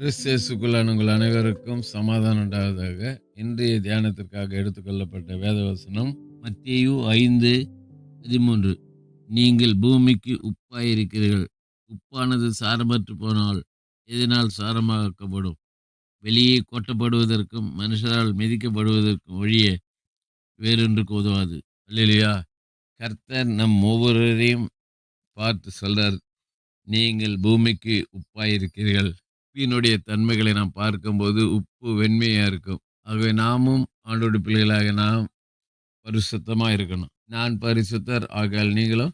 கிறிஸ்தேசுக்குள்ளான உங்கள் அனைவருக்கும் சமாதானம் உண்டாவதாக இன்றைய தியானத்திற்காக எடுத்துக்கொள்ளப்பட்ட வேதவசனம் மத்தியு ஐந்து பதிமூன்று. நீங்கள் பூமிக்கு உப்பாயிருக்கிறீர்கள். உப்பானது சாரமற்று போனால் எதனால் சாரமாக்கப்படும்? வெளியே கொட்டப்படுவதற்கும் மனுஷரால் மிதிக்கப்படுவதற்கும் ஒழிய வேறொன்றுக்கு உதவாது. இல்லையா கர்த்தர் நம் ஒவ்வொருவரையும் பார்த்து சொல்றார் நீங்கள் பூமிக்கு உப்பாயிருக்கிறீர்கள். உப்பினுடைய தன்மைகளை நாம் பார்க்கும்போது உப்பு வெண்மையாக இருக்கும். ஆகவே நாமும் ஆண்டோடு பிள்ளைகளாக நாம் பரிசுத்தமாக இருக்கணும். நான் பரிசுத்தர் ஆகால் நீங்களும்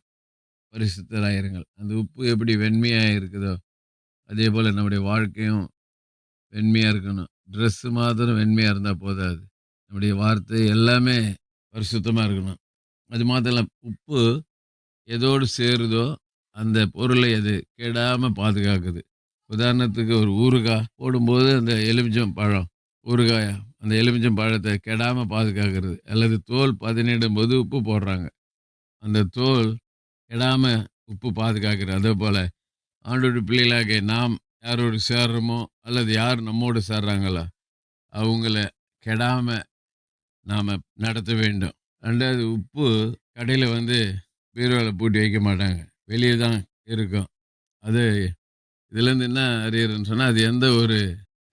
பரிசுத்தராயிருங்கள். அந்த உப்பு எப்படி வெண்மையாக இருக்குதோ அதே போல் நம்முடைய வாழ்க்கையும் வெண்மையாக இருக்கணும். ட்ரெஸ்ஸு மாத்திரம் வெண்மையாக இருந்தால் போதாது. நம்முடைய வார்த்தை எல்லாமே பரிசுத்தமாக இருக்கணும். அது மாத்திரம் உப்பு எதோடு சேருதோ அந்த பொருளை அது கெடாமல் பாதுகாக்குது. உதாரணத்துக்கு ஒரு ஊறுகாய் போடும்போது அந்த எலுமிச்சம் பழம் ஊறுகாய் அந்த எலுமிச்சம் பழத்தை கெடாமல் பாதுகாக்கிறது. அல்லது தோல் பதனிடும் போது உப்பு போடுறாங்க. அந்த தோல் கெடாமல் உப்பு பாதுகாக்கிறது. அதே போல் ஆண்டோட பிள்ளைகளாக நாம் யாரோடு சேர்றோமோ அல்லது யார் நம்மோடு சேர்றாங்களோ அவங்கள கெடாமல் நாம் நடத்த வேண்டும். ரெண்டாவது உப்பு கடையில் வந்து பீரோவில் பூட்டி வைக்க மாட்டாங்க. வெளியே தான் இருக்கும். அது இதுலேருந்து என்ன அறியறதுன்னு சொன்னால் அது எந்த ஒரு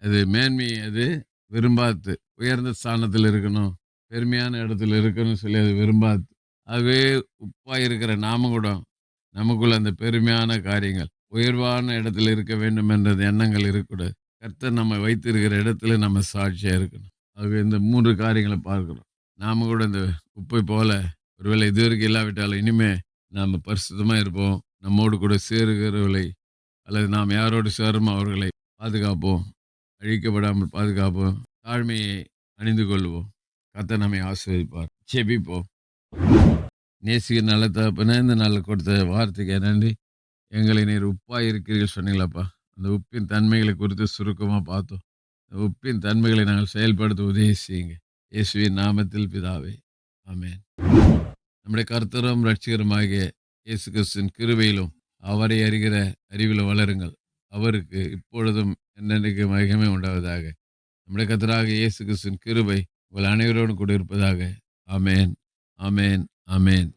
அது மேன்மை அது விரும்பாத்து உயர்ந்த ஸ்தானத்தில் இருக்கணும் பெருமையான இடத்துல இருக்கணும்னு சொல்லி அது விரும்பாது ஆகவே உப்பாக இருக்கிற நாம கூட நமக்குள்ள அந்த பெருமையான காரியங்கள் உயர்வான இடத்துல இருக்க வேண்டும் என்றது எண்ணங்கள் இருக்கக்கூடாது. கர்த்தர் நம்ம வைத்திருக்கிற இடத்துல நம்ம சாட்சியாக இருக்கணும். ஆகவே இந்த மூன்று காரியங்களை பார்க்குறோம். நாம கூட இந்த உப்பை போல ஒருவேளை இதுவரைக்கும் இல்லாவிட்டாலும் இனிமே நாம் பரிசுத்தமாக இருப்போம். நம்மோடு கூட சேருகிறவர்களை அல்லது நாம் யாரோடு சேரும் அவர்களை பாதுகாப்போம் அழிக்கப்படாமல் பாதுகாப்போம் தாழ்மையை அணிந்து கொள்வோம். கத்த நம்மை ஆசிர்வதிப்பார். செபிப்போம் நேசிக்க நல்ல தகப்பனே இந்த நல்ல கொடுத்த வார்த்தைக்கு நன்றி. எங்களை நீர் உப்பாக இருக்கிறீர்கள் சொன்னீங்களாப்பா. அந்த உப்பின் தன்மைகளை குறித்து சுருக்கமாக பார்த்தோம். அந்த உப்பின் தன்மைகளை நாங்கள் செயல்படுத்த உதவி செய்யுங்க. இயேசுவின் நாமத்தில் பிதாவே. ஆமேன். நம்முடைய கர்த்தரும் ரட்சிகருமாகிய இயேசு கிறிஸ்தின் கிருபையிலும் அவரை அறிகிற அறிவில் வளருங்கள். அவருக்கு இப்பொழுதும் என்னென்னைக்கு மகிமை உண்டாவதாக. நம்முடைய கத்தராக இயேசு கிறிஸ்துவின் கிருபை உங்கள் அனைவரோடும் கூட இருப்பதாக. அமேன் அமேன் அமேன்